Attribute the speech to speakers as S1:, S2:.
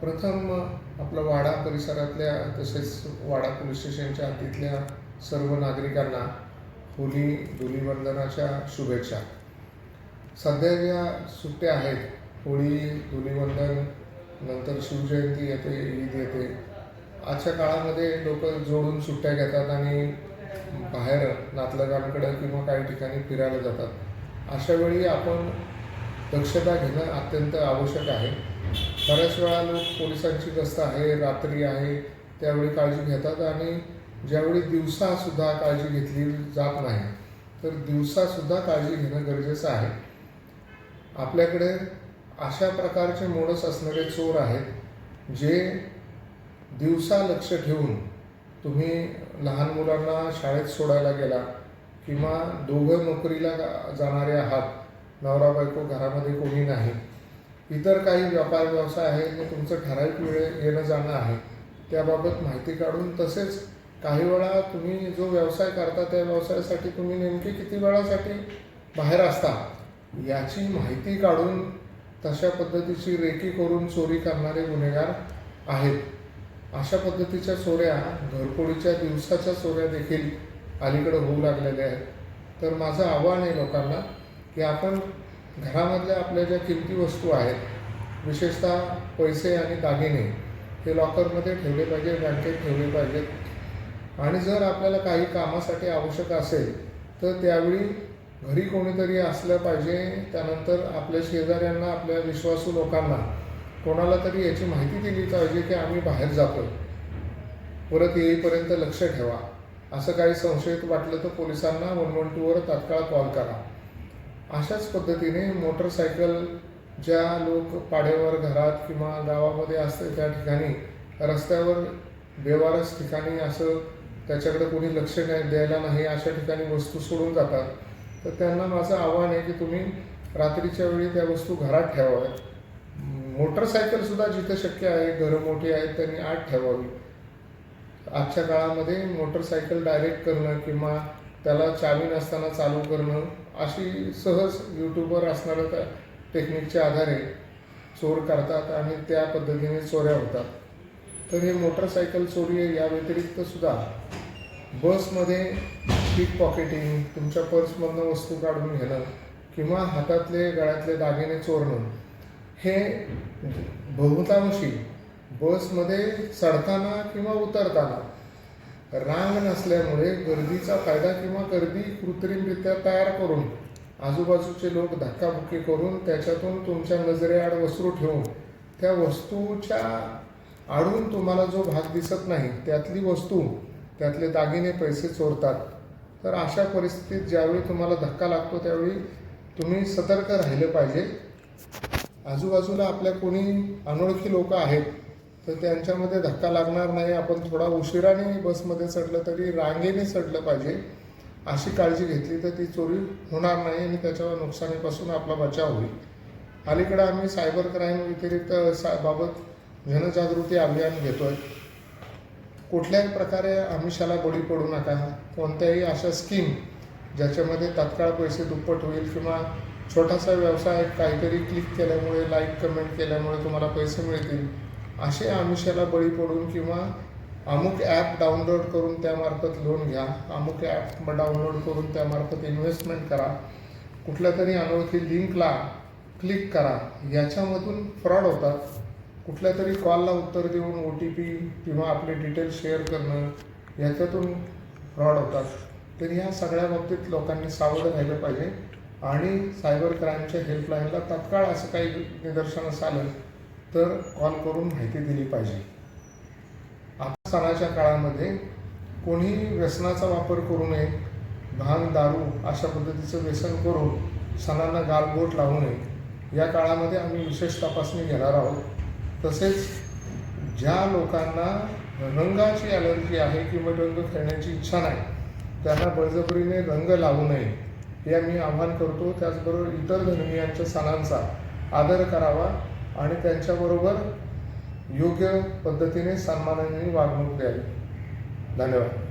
S1: प्रथम आपलं वाडा परिसरातल्या तसेच वाडा पोलीस स्टेशनच्या हद्दीतल्या सर्व नागरिकांना होली धुलीवंदनाच्या शुभेच्छा. सध्या ज्या सुट्ट्या आहेत होळी धुलीवंदन नंतर शिवजयंती येते ईद येते आजच्या काळामध्ये लोक जोडून सुट्ट्या घेतात आणि बाहेर नातलगांकडे किंवा काही ठिकाणी फिरायला जातात. अशा वेळी आपण दक्षता घेणं अत्यंत आवश्यक आहे. बऱ्याच वेळा लोक पोलिसांची गस्त आहे रात्री आहे त्यावेळी काळजी घेतात आणि ज्यावेळी दिवसासुद्धा काळजी घेतली जात नाही तर दिवसासुद्धा काळजी घेणं गरजेचं आहे. आपल्याकडे अशा प्रकारचे मोडस असणारे चोर आहेत जे दिवसा लक्ष ठेवून तुम्ही लहान मुलांना शाळेत सोडायला गेला किंवा दोघं नोकरीला जाणारे आहात नवरा बायको घरामध्ये कोणी नाही इतर काही व्यापार व्यवसाय आहे जे तुमचं ठराविक वेळ येणं जाणं आहे त्याबाबत माहिती काढून तसेच काही वेळा तुम्ही जो व्यवसाय करता त्या व्यवसायासाठी तुम्ही नेमके किती वेळासाठी बाहेर असता याची माहिती काढून तशा पद्धतीची रेकी करून चोरी करणारे गुन्हेगार आहेत. अशा पद्धतीच्या चोऱ्या घरपोळीच्या दिवसाच्या चोऱ्या देखील अलीकडे होऊ लागलेल्या आहेत. तर माझं आव्हान आहे लोकांना की आपण घरामधल्या आपल्या ज्या किमती वस्तू आहेत विशेषतः पैसे आणि दागिने हे लॉकरमध्ये ठेवले पाहिजे बँकेत ठेवले पाहिजेत. आणि जर आपल्याला काही कामासाठी आवश्यक असेल तर त्यावेळी घरी कोणीतरी असलं पाहिजे त्यानंतर आपल्या शेजाऱ्यांना आपल्या विश्वासू लोकांना कोणाला तरी याची माहिती दिली पाहिजे की आम्ही बाहेर जातो परत येईपर्यंत लक्ष ठेवा. असं काही संशयित वाटलं तर पोलिसांना वन वन टूवर तात्काळ कॉल करा. अशाच पद्धतीने मोटरसायकल ज्या लोक पाड्यावर घरात किंवा गावामध्ये असते त्या ठिकाणी रस्त्यावर बेवारस ठिकाणी असं त्याच्याकडे कोणी लक्ष नाही द्यायला नाही अशा ठिकाणी वस्तू सोडून जातात. तर त्यांना माझं आव्हान आहे की तुम्ही रात्रीच्या वेळी त्या वस्तू घरात ठेवाव्यात. मोटरसायकलसुद्धा जिथं शक्य आहे घरं मोठी आहेत त्यांनी आत ठेवावी. आजच्या काळामध्ये मोटरसायकल डायरेक्ट करणं किंवा त्याला चावी नसताना चालू करणं अशी सहज यूट्यूबवर असणाऱ्या त्या टेक्निकच्या आधारे चोर करतात आणि त्या पद्धतीने चोऱ्या होतात. तर हे मोटरसायकल चोरी आहे या व्यतिरिक्त सुद्धा बसमध्ये पिक पॉकेटिंग तुमच्या पर्समधनं वस्तू काढून घेणं किंवा हातातले गळ्यातले दागिने चोरणं हे बहुतांशी बसमध्ये चढताना किंवा उतरताना रांग नसल्यामुळे गर्दीचा फायदा किंवा गर्दी कृत्रिमरित्या तयार करून आजूबाजूचे लोक धक्काबुक्की करून त्याच्यातून तुमच्या नजरेआड वस्तू ठेवून त्या वस्तूच्या आडून तुम्हाला जो भाग दिसत नाही त्यातली वस्तू त्यातले दागिने पैसे चोरतात. तर अशा परिस्थितीत ज्यावेळी तुम्हाला धक्का लागतो त्यावेळी तुम्ही सतर्क राहिलं पाहिजे. आजूबाजूला आपल्या कोणी अनोळखी लोक आहेत तर त्यांच्यामध्ये धक्का लागणार नाही. आपण थोडा उशिराने बसमध्ये चढलं तरी रांगेने चढलं पाहिजे अशी काळजी घेतली तर ती चोरी होणार नाही आणि त्याच्या नुकसानीपासून आपला बचाव होईल. अलीकडे आम्ही सायबर क्राईम व्यतिरिक्त सा बाबत जनजागृती अभियान घेतोय. कुठल्याही प्रकारे आमिषाला बळी पडू नका. कोणत्याही अशा स्कीम ज्याच्यामध्ये तात्काळ पैसे दुप्पट होईल किंवा छोटासा व्यवसाय काहीतरी क्लिक केल्यामुळे लाईक कमेंट केल्यामुळे तुम्हाला पैसे मिळतील. असे आमिषाला बळी पडून किंवा अमुक ॲप डाउनलोड करून त्यामार्फत लोन घ्या. अमुक ॲप डाउनलोड करून त्यामार्फत इन्व्हेस्टमेंट करा. कुठल्या तरी अनोळखी लिंकला क्लिक करा. याच्यामधून फ्रॉड होतात. कुठल्या तरी कॉलला उत्तर देऊन ओ टी पी किंवा आपले डिटेल्स शेअर करणं याच्यातून फ्रॉड होतात. तर ह्या सगळ्या बाबतीत लोकांनी सावध राहिलं पाहिजे. आणि सायबर क्राईमच्या हेल्पलाईनला तत्काळ असं काही निदर्शनास आलं तर कॉल करून माहिती दिली पाहिजे. आता सणाच्या काळामध्ये कोणीही व्यसनाचा वापर करू नये भांग दारू अशा पद्धतीचं व्यसन करून सणांना गालबोट लावू नये. या काळामध्ये आम्ही विशेष तपासणी घेणार आहोत. तसेच ज्या लोकांना रंगाची ॲलर्जी आहे किंवा रंग खेळण्याची इच्छा नाही त्यांना बळजबरीने रंग लावू नये. हे आम्ही आव्हान करतो. त्याचबरोबर इतर धर्मियांच्या सणांचा आदर करावा. आणि त्यांच्याबरोबर योग्य पद्धतीने सन्मानाने वागणूक द्यावी. धन्यवाद.